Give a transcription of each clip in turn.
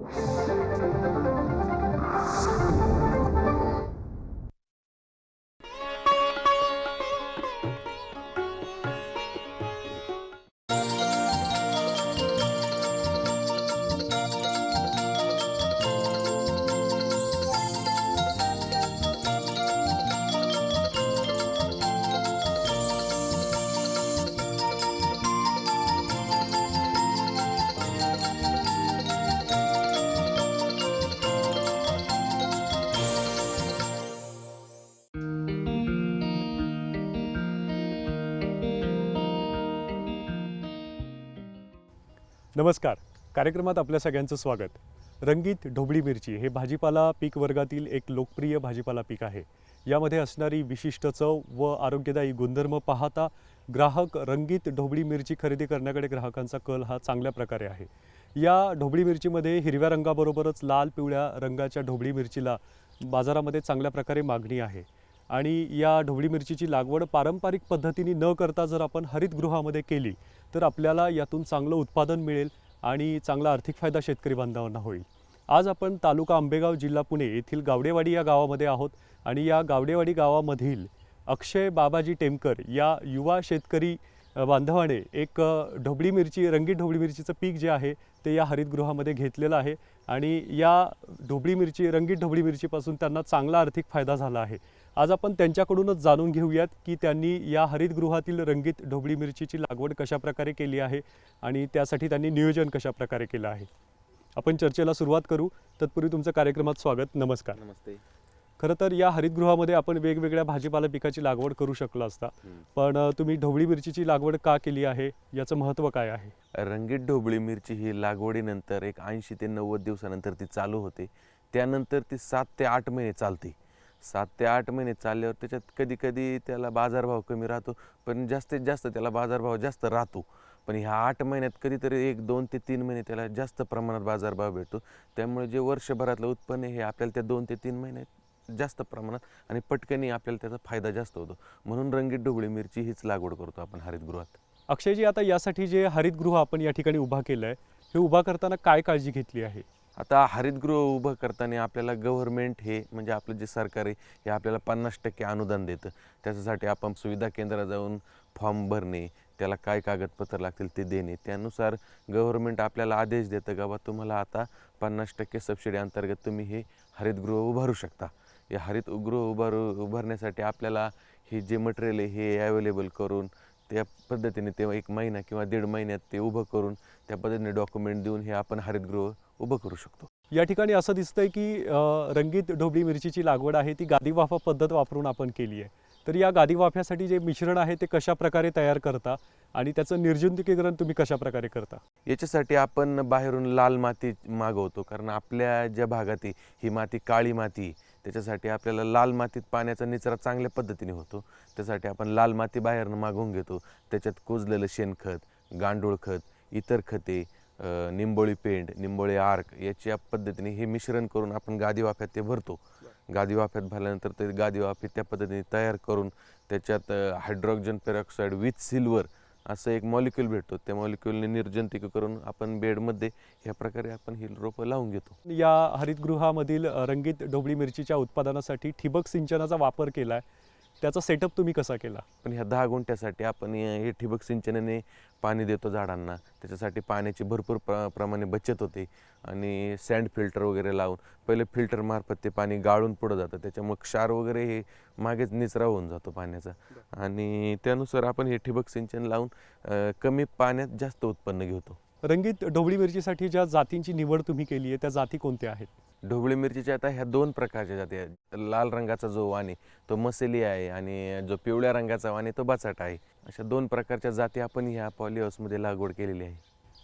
Thank you. नमस्कार. कार्यक्रमात आपल्या सगळ्यांचं स्वागत. रंगीत ढोबळी मिरची हे भाजीपाला पीक वर्गातील एक लोकप्रिय भाजीपाला पीक आहे. यामध्ये असणारी विशिष्ट चव व आरोग्यदायी गुणधर्म पाहता ग्राहक रंगीत ढोबळी मिरची खरेदी करण्याकडे ग्राहकांचा कल हा चांगल्या प्रकारे आहे. या ढोबळी मिरचीमध्ये हिरव्या रंगाबरोबरच लाल पिवळ्या रंगाच्या ढोबळी मिरचीला बाजारामध्ये चांगल्या प्रकारे मागणी आहे. आणि या ढोबळी मिरचीची लागवड पारंपरिक पद्धतीने न करता जर आपण हरितगृहामध्ये केली तर आपल्याला यातून चांगलं उत्पादन मिळेल आणि चांगला आर्थिक फायदा शेतकरी बांधवांना होईल. आज आपण तालुका आंबेगाव जिल्हा पुणे येथील गावडेवाडी या गावामध्ये आहोत आणि या गावडेवाडी गावामधील अक्षय बाबाजी टेमकर या युवा शेतकरी बांधवाने एक ढोबळी मिरची रंगीत ढोबळी मिरचीचं पीक जे आहे ते या हरितगृहामध्ये घेतलेलं आहे आणि या ढोबळी मिरची रंगीत ढोबळी मिरचीपासून त्यांना चांगला आर्थिक फायदा झाला आहे. आज आपण त्यांच्याकडूनच जाणून घेऊयात की त्यांनी या हरितगृहातील रंगीत ढोबळी मिरचीची लागवड कशा प्रकारे केली आहे आणि त्यासाठी त्यांनी नियोजन कशा प्रकारे केलं आहे. आपण चर्चेला सुरुवात करू. तत्पूर्वी तुमचं कार्यक्रमात स्वागत. नमस्कार. नमस्ते. खरं तर या हरितगृहामध्ये आपण वेगवेगळ्या भाजीपाला पिकाची लागवड करू शकलो असता. पण तुम्ही ढोबळी मिरचीची लागवड का केली आहे? याचं महत्त्व काय आहे? रंगीत ढोबळी मिरची ही लागवडीनंतर एक ऐंशी ते नव्वद दिवसानंतर ती चालू होते. त्यानंतर ती सात ते आठ महिने चालते. सात ते आठ महिने चालल्यावर त्याच्यात कधी कधी त्याला बाजारभाव कमी राहतो पण जास्तीत जास्त त्याला बाजारभाव जास्त राहतो. पण ह्या आठ महिन्यात कधीतरी एक दोन ते तीन महिने त्याला जास्त प्रमाणात बाजारभाव भेटतो. त्यामुळे जे वर्षभरातलं उत्पन्न हे आपल्याला त्या दोन ते तीन महिन्यात जास्त प्रमाणात आणि पटकनी आपल्याला त्याचा फायदा जास्त होतो. म्हणून रंगीत ढोबळी मिरची हीच लागवड करतो आपण हरितगृहात. अक्षयजी आता यासाठी जे हरितगृह आपण या ठिकाणी उभा केलं आहे हे उभा करताना काय काळजी घेतली आहे? आता हरितगृह उभं करताना आपल्याला गव्हर्नमेंट हे म्हणजे आपलं जे सरकार आहे हे आपल्याला पन्नास टक्के अनुदान देतं. त्याच्यासाठी आपण सुविधा केंद्रात जाऊन फॉर्म भरणे त्याला काय कागदपत्र लागतील ते देणे त्यानुसार गव्हर्नमेंट आपल्याला आदेश देतं का बा तुम्हाला आता पन्नास टक्के सबसिडी अंतर्गत तुम्ही हे हरितगृह उभारू शकता. या हरितगृह उभारू उभारण्यासाठी आपल्याला हे जे मटेरियल आहे हे अवेलेबल करून त्या पद्धतीने ते एक महिना किंवा दीड महिन्यात ते उभं करून त्या पद्धतीने डॉक्युमेंट देऊन हे आपण हरितगृह उभं करू शकतो. या ठिकाणी असं दिसतंय की रंगीत ढोबळी मिरचीची लागवड आहे ती गादी वाफा पद्धत वापरून आपण केली आहे. तर या गादी वाफ्यासाठी जे मिश्रण आहे ते कशा प्रकारे तयार करता आणि त्याचं निर्जंतुकीकरण तुम्ही कशा प्रकारे करता? याच्यासाठी आपण बाहेरून लाल माती मागवतो कारण आपल्या ज्या भागात ही माती काळी माती. त्याच्यासाठी आपल्याला लाल मातीत पाण्याचा निचरा चांगल्या पद्धतीने होतो. त्यासाठी आपण लाल माती बाहेरनं मागवून घेतो. त्याच्यात कुजलेलं शेणखत गांडूळ खत इतर खते निंबोळी पेंड निंबोळी आर्क याच्या पद्धतीने हे मिश्रण करून आपण गादी वाफ्यात ते भरतो. गादी वाफ्यात भरल्यानंतर ते गादी वाफे त्या पद्धतीने तयार करून त्याच्यात हायड्रोजन पेरॉक्साईड विथ सिल्वर असं एक मॉलिक्यूल भेटतो. त्या मॉलिक्यूलने निर्जंतिक करून आपण बेडमध्ये ह्या प्रकारे आपण ही रोपं लावून घेतो. या हरितगृहामधील रंगीत ढोबळी मिरचीच्या उत्पादनासाठी ठिबक सिंचनाचा वापर केला आहे त्याचा सेटअप तुम्ही कसा केला? पण ह्या दहा गुंठ्यासाठी आपण हे ठिबक सिंचनाने पाणी देतो झाडांना. त्याच्यासाठी पाण्याची भरपूर प्र प्रमाणे बचत होते. आणि सँड फिल्टर वगैरे लावून पहिले फिल्टर मार्फत ते पाणी गाळून पुढं जातं. त्याच्यामुळे क्षार वगैरे हे मागेच निचरा होऊन जातो पाण्याचा. आणि त्यानुसार आपण हे ठिबक सिंचन लावून कमी पाण्यात जास्त उत्पन्न घेतो. रंगीत ढोबळी मिरचीसाठी ज्या जातींची निवड तुम्ही केली आहे त्या जाती कोणत्या आहेत? ढोबळी मिरचीच्या आता ह्या दोन प्रकारच्या जाती आहेत. लाल रंगाचा जो वाण आहे तो मसेली आहे आणि जो पिवळ्या रंगाचा वाण आहे तो बचाटा आहे. अशा दोन प्रकारच्या जाती आपण ह्या पॉलिहाऊसमध्ये लागवड केलेली आहे.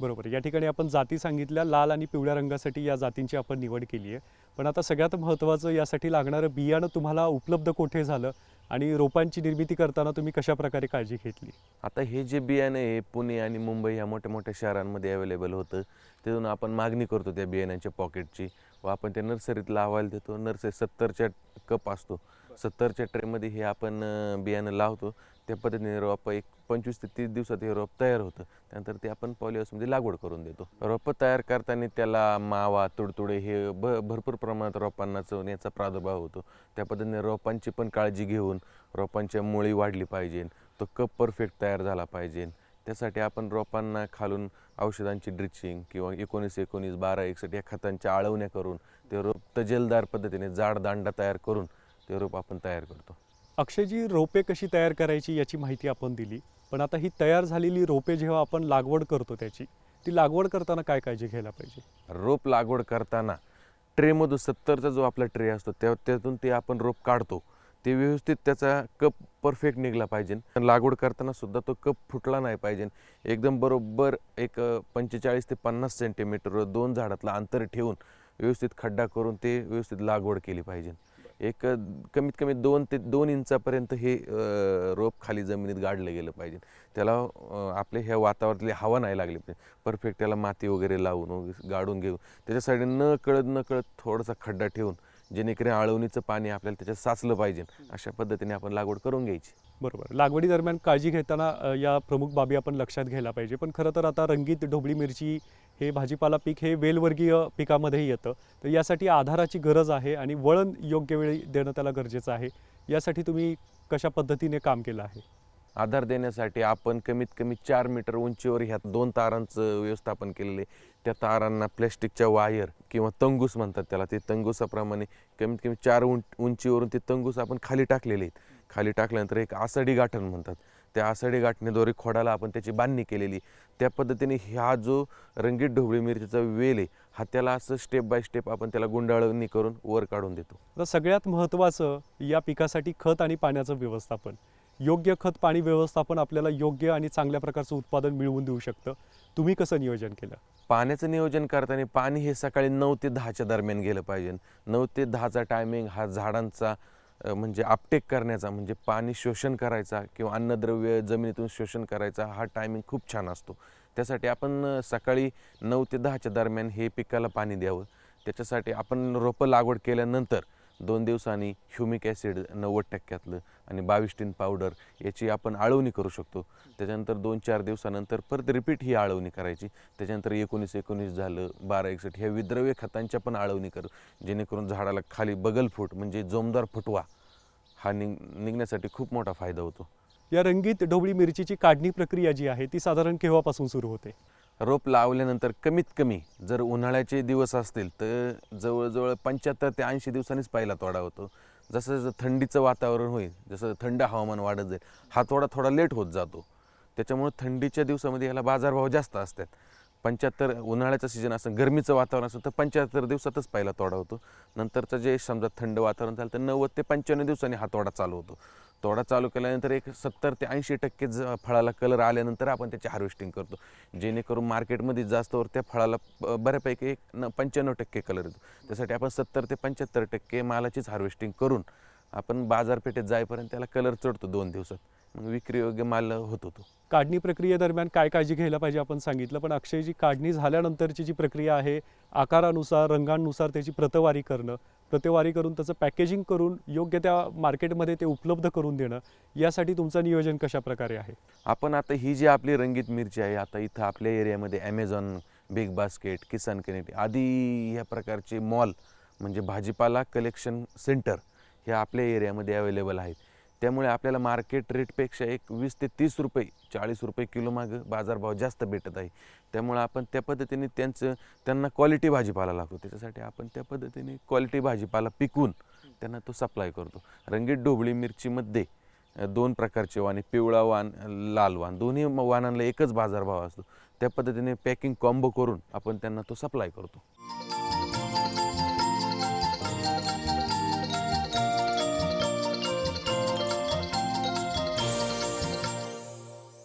बरोबर. या ठिकाणी आपण जाती सांगितल्या लाल आणि पिवळ्या रंगासाठी या जातींची आपण निवड केली आहे. पण आता सगळ्यात महत्त्वाचं यासाठी लागणारं बियाणं तुम्हाला उपलब्ध कोठे झालं आणि रोपांची निर्मिती करताना तुम्ही कशा प्रकारे काळजी घेतली? आता हे जे बियाणं आहे पुणे आणि मुंबई ह्या मोठ्या मोठ्या शहरांमध्ये अवेलेबल होतं. तिथून आपण मागणी करतो त्या बियाण्याच्या पॉकेटची व आपण त्या नर्सरीत लावायला देतो. नर्सरी सत्तरच्या कप असतो. सत्तरच्या ट्रेमध्ये हे आपण बियाणं लावतो. त्या पद्धतीने रोपं एक पंचवीस ते तीस दिवसात हे रोप तयार होतं. त्यानंतर ते आपण पॉलिहाऊसमध्ये लागवड करून देतो. रोपं तयार करताना त्याला मावा तुडतुडे हे भ भरपूर प्रमाणात रोपांना चवण्याचा प्रादुर्भाव होतो. त्या पद्धतीने रोपांची पण काळजी घेऊन रोपांच्या मुळी वाढली पाहिजे तो कप परफेक्ट तयार झाला पाहिजे त्यासाठी आपण रोपांना खालून औषधांची ड्रिचिंग किंवा एकोणीस एकोणीस बारा एकसष्ट या खतांच्या आळवण्या करून ते रोप तजेलदार पद्धतीने जाड दांडा तयार करून ते रोप आपण तयार करतो. अक्षयजी रोपे कशी तयार करायची याची माहिती आपण दिली पण आता ही तयार झालेली रोपे जेव्हा आपण लागवड करतो त्याची ती लागवड करताना काय काळजी घ्यायला पाहिजे? रोप लागवड करताना ट्रेमधून सत्तरचा जो आपला ट्रे असतो त्या त्यातून ते आपण रोप काढतो. ते व्यवस्थित त्याचा कप परफेक्ट निघला पाहिजे. लागवड करताना सुद्धा तो कप फुटला नाही पाहिजे. एकदम बरोबर एक पंचेचाळीस ते पन्नास सेंटीमीटर दोन झाडातलं अंतर ठेवून व्यवस्थित खड्डा करून ते व्यवस्थित लागवड केली पाहिजे. एक कमीत कमी दोन ते दोन इंचापर्यंत हे रोप खाली जमिनीत गाडलं गेलं पाहिजे. त्याला आपले ह्या वातावरणातली हवा नाही लागली पाहिजे. परफेक्ट त्याला माती वगैरे लावून वगैरे गाडून घेऊन. त्याच्यासाठी न कळत न कळत थोडासा खड्डा ठेवून जेणेकरून आळवणीचं पाणी आपल्याला त्याच्यात साचलं पाहिजे. अशा पद्धतीने आपण लागवड करून घ्यायची. बरोबर. लागवडी दरम्यान काळजी घेताना या प्रमुख बाबी आपण लक्षात घ्यायला पाहिजे. पण खरं तर आता रंगीत ढोबळी मिरची हे भाजीपाला पीक हे वेलवर्गीय पिकामध्येही येतं. तर यासाठी आधाराची गरज आहे आणि वळण योग्य वेळी देणं त्याला गरजेचं आहे. यासाठी तुम्ही कशा पद्धतीने काम केलं आहे? आधार देण्यासाठी आपण कमीत कमी चार मीटर उंचीवर ह्या दोन तारांचं व्यवस्थापन केलेले त्या तारांना प्लॅस्टिकच्या वायर किंवा तंगूस म्हणतात त्याला. ते तंगुसाप्रमाणे कमीत कमी चार उं उंचीवरून ते तंगूस आपण खाली टाकलेले आहेत. खाली टाकल्यानंतर एक आसाडी गाठण म्हणतात. त्या आसाडी गाठणीद्वारे खोडाला आपण त्याची बांधणी केलेली त्या पद्धतीने हा जो रंगीत ढोबळी मिरचीचा वेल आहे हा त्याला असं स्टेप बाय स्टेप आपण त्याला गुंडाळणी करून वर काढून देतो. तर सगळ्यात महत्त्वाचं या पिकासाठी खत आणि पाण्याचं व्यवस्थापन. योग्य खत पाणी व्यवस्थापन आपल्याला योग्य आणि चांगल्या प्रकारचं उत्पादन मिळवून देऊ शकतं. तुम्ही कसं नियोजन केलं? पाण्याचं नियोजन करताना पाणी हे सकाळी नऊ ते दहाच्या दरम्यान गेलं पाहिजे. नऊ ते दहाचा टायमिंग हा झाडांचा म्हणजे आपटेक करण्याचा म्हणजे पाणी शोषण करायचा किंवा अन्नद्रव्य जमिनीतून शोषण करायचा हा टायमिंग खूप छान असतो. त्यासाठी आपण सकाळी नऊ ते दहाच्या दरम्यान हे पिकाला पाणी द्यावं. त्याच्यासाठी आपण रोपं लागवड केल्यानंतर दोन दिवसांनी ह्युमिक ॲसिड नव्वद टक्क्यातलं आणि बावीस टीन पावडर याची आपण आळवणी करू शकतो. त्याच्यानंतर दोन चार दिवसानंतर परत रिपीट ही आळवणी करायची. त्याच्यानंतर एकोणीस एकोणीस झालं बारा एकसष्ट ह्या विद्रव्य खतांच्या पण आळवणी करू. जेणेकरून झाडाला खाली बगलफूट म्हणजे जोमदार फुटवा हा निघ निघण्यासाठी खूप मोठा फायदा होतो. या रंगीत ढोबळी मिरचीची काढणी प्रक्रिया जी आहे ती साधारण केव्हापासून सुरू होते? रोप लावल्यानंतर कमीत कमी जर उन्हाळ्याचे दिवस असतील तर जवळजवळ पंच्याहत्तर ते ऐंशी दिवसांनीच पहिला तोडा होतो. जसं जसं थंडीचं वातावरण होईल जसं थंड हवामान वाढत जाईल हा थोडा थोडा लेट होत जातो. त्याच्यामुळे थंडीच्या दिवसामध्ये याला बाजारभाव जास्त असतात. पंच्याहत्तर उन्हाळ्याचं सीजन असं गरमीचं वातावरण असेल तर पंच्याहत्तर दिवसातच पहिला तोडा होतो. नंतरचं जे समजा थंड वातावरण झालं तर नव्वद ते पंच्याण्णव दिवसांनी हा तोडा चालू होतो. तोडा चालू केल्यानंतर एक सत्तर ते ऐंशी टक्के ज फळाला कलर आल्यानंतर आपण त्याची हार्वेस्टिंग करतो. जेणेकरून मार्केटमध्ये जास्तवर त्या फळाला बऱ्यापैकी एक न पंच्याण्णव टक्के कलर येतो. त्यासाठी आपण सत्तर ते पंच्याहत्तर टक्के मालाचीच हार्वेस्टिंग करून आपण बाजारपेठेत जाईपर्यंत त्याला कलर चढतो दोन दिवसात. मग विक्री योग्य माल होत होतो. काढणी प्रक्रियेदरम्यान काय काळजी घ्यायला पाहिजे आपण सांगितलं पण अक्षयजी काढणी झाल्यानंतरची जी प्रक्रिया आहे आकारानुसार रंगांनुसार त्याची प्रतवारी करणं प्रतवारी करून त्याचं पॅकेजिंग करून योग्य त्या मार्केटमध्ये ते उपलब्ध करून देणं यासाठी तुमचं नियोजन कशा प्रकारे आहे? आपण आता ही जी आपली रंगीत मिरची आहे आता इथं आपल्या एरियामध्ये Amazon big basket Kisan connect आदी ह्या प्रकारचे मॉल म्हणजे भाजीपाला कलेक्शन सेंटर हे आपल्या एरियामध्ये अवेलेबल आहेत. त्यामुळे आपल्याला मार्केट रेटपेक्षा एक वीस ते तीस रुपये चाळीस रुपये किलो मागं बाजारभाव जास्त भेटत आहे. त्यामुळे आपण त्या पद्धतीने त्यांचं त्यांना क्वालिटी भाजीपाला लागतो. त्याच्यासाठी आपण त्या पद्धतीने क्वालिटी भाजीपाला पिकवून त्यांना तो सप्लाय करतो. रंगीत ढोबळी मिरचीमध्ये दोन प्रकारचे वाण पिवळा वाण लाल वाण. दोन्ही म- वाणांना एकच बाजारभाव असतो. त्या पद्धतीने पॅकिंग कॉम्बो करून आपण त्यांना तो सप्लाय करतो.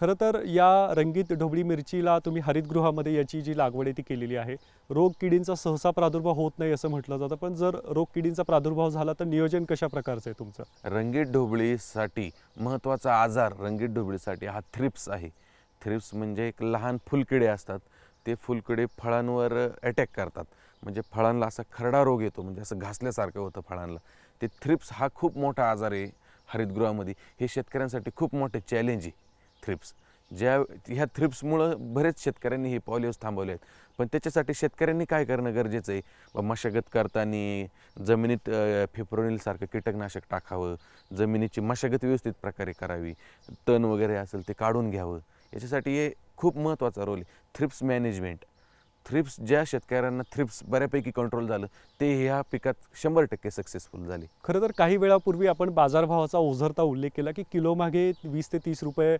खरं तर या रंगीत ढोबळी मिरचीला तुम्ही हरितगृहामध्ये याची जी लागवड आहे ती केलेली आहे. रोग किडींचा सहसा प्रादुर्भाव होत नाही असं म्हटलं जातं पण जर रोग किडींचा प्रादुर्भाव झाला तर नियोजन कशा प्रकारचं आहे तुमचं? रंगीत ढोबळीसाठी महत्त्वाचा आजार रंगीत ढोबळीसाठी हा थ्रिप्स आहे. थ्रिप्स म्हणजे एक लहान फुलकिडे असतात. ते फुलकिडे फळांवर अटॅक करतात. म्हणजे फळांना असा खरडा रोग येतो म्हणजे असं घासल्यासारखं होतं फळांना. ते थ्रिप्स हा खूप मोठा आजार आहे हरितगृहामध्ये. हे शेतकऱ्यांसाठी खूप मोठे चॅलेंज आहे. थ्रिप्स ज्या ह्या थ्रिप्समुळं बरेच शेतकऱ्यांनी हे पॉलिओज थांबवले आहेत. पण त्याच्यासाठी शेतकऱ्यांनी काय करणं गरजेचं आहे? व मशागत करताना जमिनीत फिप्रोनिलसारखं कीटकनाशक टाकावं जमिनीची मशागत व्यवस्थित प्रकारे करावी तण वगैरे असेल ते काढून घ्यावं. याच्यासाठी हे खूप महत्त्वाचा रोल आहे. थ्रिप्स मॅनेजमेंट थ्रिप्स ज्या शेतकऱ्यांना थ्रिप्स बऱ्यापैकी कंट्रोल झालं ते ह्या पिकात शंभर टक्के सक्सेसफुल झाले. खरं तर काही वेळापूर्वी आपण बाजारभावाचा ओझरता उल्लेख केला की किलो मागे वीस ते तीस रुपये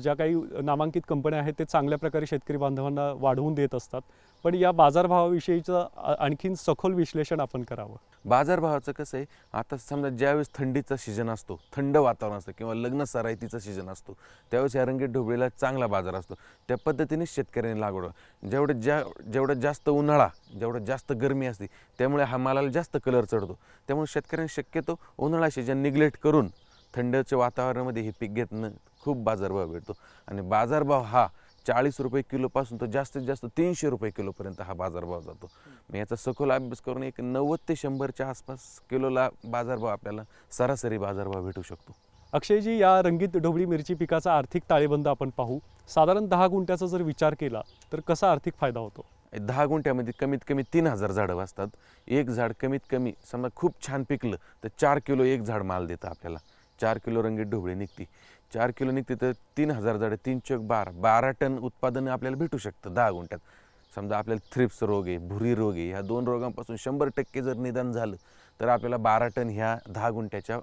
ज्या काही नामांकित कंपन्या आहेत ते चांगल्या प्रकारे शेतकरी बांधवांना वाढवून देत असतात. पण या बाजारभावाविषयीचं आणखीन सखोल विश्लेषण आपण करावं. बाजारभावाचं कसं आहे आता समजा ज्यावेळेस थंडीचा सीझन असतो थंड वातावरण असतं किंवा लग्न सरायतीचा सीझन असतो त्यावेळेस या रंगीत ढोबळीला चांगला बाजार असतो. त्या पद्धतीने शेतकऱ्यांनी लागवड जेवढं ज्या जेवढं जास्त उन्हाळा जेवढं जास्त गरमी असते त्यामुळे हा मालाला जास्त कलर चढतो. त्यामुळे शेतकऱ्यांनी शक्यतो उन्हाळा सीजन निग्लेक्ट करून थंडच्या वातावरणामध्ये हे पीक घेतनं खूप बाजारभाव भेटतो. आणि बाजारभाव हा चाळीस रुपये किलोपासून तर जास्तीत जास्त तीनशे रुपये किलोपर्यंत हा बाजारभाव जातो. मग याचा सखोल अभ्यास करून एक नव्वद ते शंभरच्या आसपास किलोला बाजारभाव आपल्याला सरासरी बाजारभाव भेटू शकतो. अक्षयजी या रंगीत ढोबळी मिरची पिकाचा आर्थिक ताळेबंद आपण पाहू. साधारण दहा गुंठ्याचा जर विचार केला तर कसा आर्थिक फायदा होतो? दहा गुंठ्यामध्ये कमीत कमी तीन हजार झाडं असतात एक झाड कमीत कमी समजा खूप छान पिकलं तर चार किलो एक झाड माल देतं आपल्याला. चार किलो रंगीत ढोबळी निघती. चार किलो निघते तर तीन हजार झाडं तीन चौक बारा. बारा टन उत्पादन आपल्याला भेटू शकतं दहा गुंठ्यात. समजा आपल्याला थ्रिप्स रोग आहे भुरी रोग आहे ह्या दोन रोगांपासून शंभर टक्के जर निदान झालं तर आपल्याला बारा टन ह्या दहा गुंठ्याच्या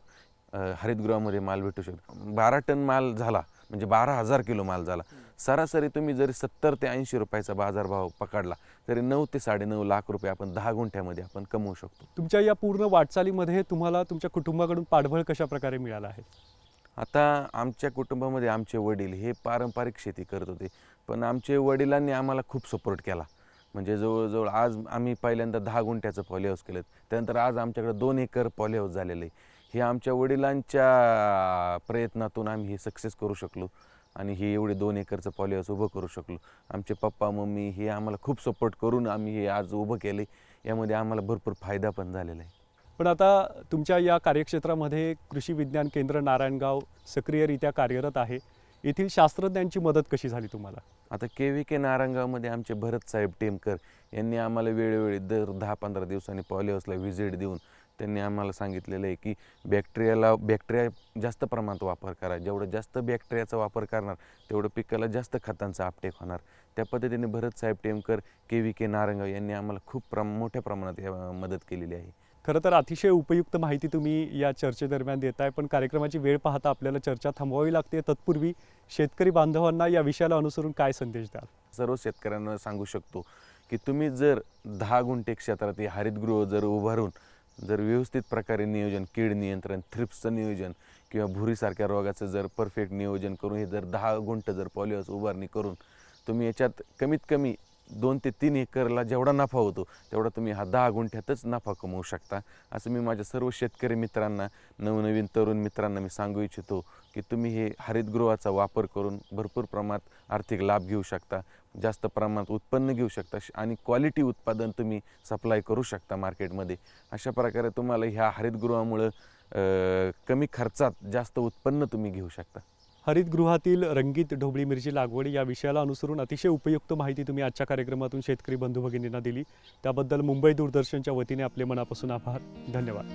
हरितगृहामध्ये माल भेटू शकतो. बारा टन माल झाला म्हणजे बारा हजार किलो माल झाला. सरासरी तुम्ही जरी सत्तर ते ऐंशी रुपयाचा बाजारभाव पकडला तरी नऊ ते साडेनऊ लाख रुपये आपण दहा गुंठ्यामध्ये आपण कमवू शकतो. तुमच्या या पूर्ण वाटचालीमध्ये तुम्हाला तुमच्या कुटुंबाकडून पाठबळ कशा प्रकारे मिळालं आहे? आता आमच्या कुटुंबामध्ये आमचे वडील हे पारंपरिक शेती करत होते. पण आमचे वडिलांनी आम्हाला खूप सपोर्ट केला. म्हणजे जवळजवळ आज आम्ही पहिल्यांदा दहा गुंठ्याचं पॉलीहाऊस केलं. त्यानंतर आज आमच्याकडे दोन एकर पॉलीहाऊस झालेलं आहे. हे आमच्या वडिलांच्या प्रयत्नातून आम्ही हे सक्सेस करू शकलो. आणि हे एवढे दोन एकरचं पॉलीहाऊस उभं करू शकलो. आमचे पप्पा मम्मी हे आम्हाला खूप सपोर्ट करून आम्ही हे आज उभं केलं यामध्ये आम्हाला भरपूर फायदा पण झालेला आहे. पण आता तुमच्या या कार्यक्षेत्रामध्ये कृषी विज्ञान केंद्र नारायणगाव सक्रियरित्या कार्यरत आहे. येथील शास्त्रज्ञांची मदत कशी झाली तुम्हाला? आता के व्ही के नारायणगावमध्ये आमचे भरत साहेब टेमकर यांनी आम्हाला वेळोवेळी दर दहा पंधरा दिवसांनी पॉलिहाऊसला व्हिजिट देऊन त्यांनी आम्हाला सांगितलेलं आहे की बॅक्टेरियाला बॅक्टेरिया जास्त प्रमाणात वापर करा. जेवढं जास्त बॅक्टेरियाचा वापर करणार तेवढं पिकाला जास्त खतांचा आपटेक होणार. त्या पद्धतीने भरत साहेब Temkar K V K Narayangaon यांनी आम्हाला खूप प्रम मोठ्या प्रमाणात मदत केलेली आहे. खरं तर अतिशय उपयुक्त माहिती तुम्ही या चर्चेदरम्यान देत आहे पण कार्यक्रमाची वेळ पाहता आपल्याला चर्चा थांबवावी लागते. तत्पूर्वी शेतकरी बांधवांना या विषयाला अनुसरून काय संदेश द्याल? सर्व शेतकऱ्यांना सांगू शकतो की तुम्ही जर दहा गुंठे क्षेत्रात हरितगृह जर उभारून जर व्यवस्थित प्रकारे नियोजन कीड नियंत्रण थ्रिप्सचं नियोजन किंवा भुरीसारख्या रोगाचं जर परफेक्ट नियोजन करून हे जर दहा गुंठ जर पॉलिओस उभारणी करून तुम्ही याच्यात कमीत कमी दोन ते तीन एकरला जेवढा नफा होतो तेवढा तुम्ही हा दहा गुंठ्यातच नफा कमवू शकता. असं मी माझ्या सर्व शेतकरी मित्रांना नवनवीन तरुण मित्रांना मी सांगू इच्छितो की तुम्ही हे हरितगृहाचा वापर करून भरपूर प्रमाणात आर्थिक लाभ घेऊ शकता जास्त प्रमाणात उत्पन्न घेऊ शकता श- आणि क्वालिटी उत्पादन तुम्ही सप्लाय करू शकता मार्केटमध्ये अशा प्रकारे तुम्हाला ह्या हरितगृहामुळं कमी खर्चात जास्त उत्पन्न तुम्ही घेऊ शकता. हरितगृहातील रंगीत ढोबळी मिरची लागवड या विषयाला अनुसरून अतिशय उपयुक्त माहिती तुम्ही आजच्या कार्यक्रमातून शेतकरी बंधू भगिनींना दिली. त्याबद्दल मुंबई दूरदर्शनच्या वतीने आपले मनापासून आभार. धन्यवाद.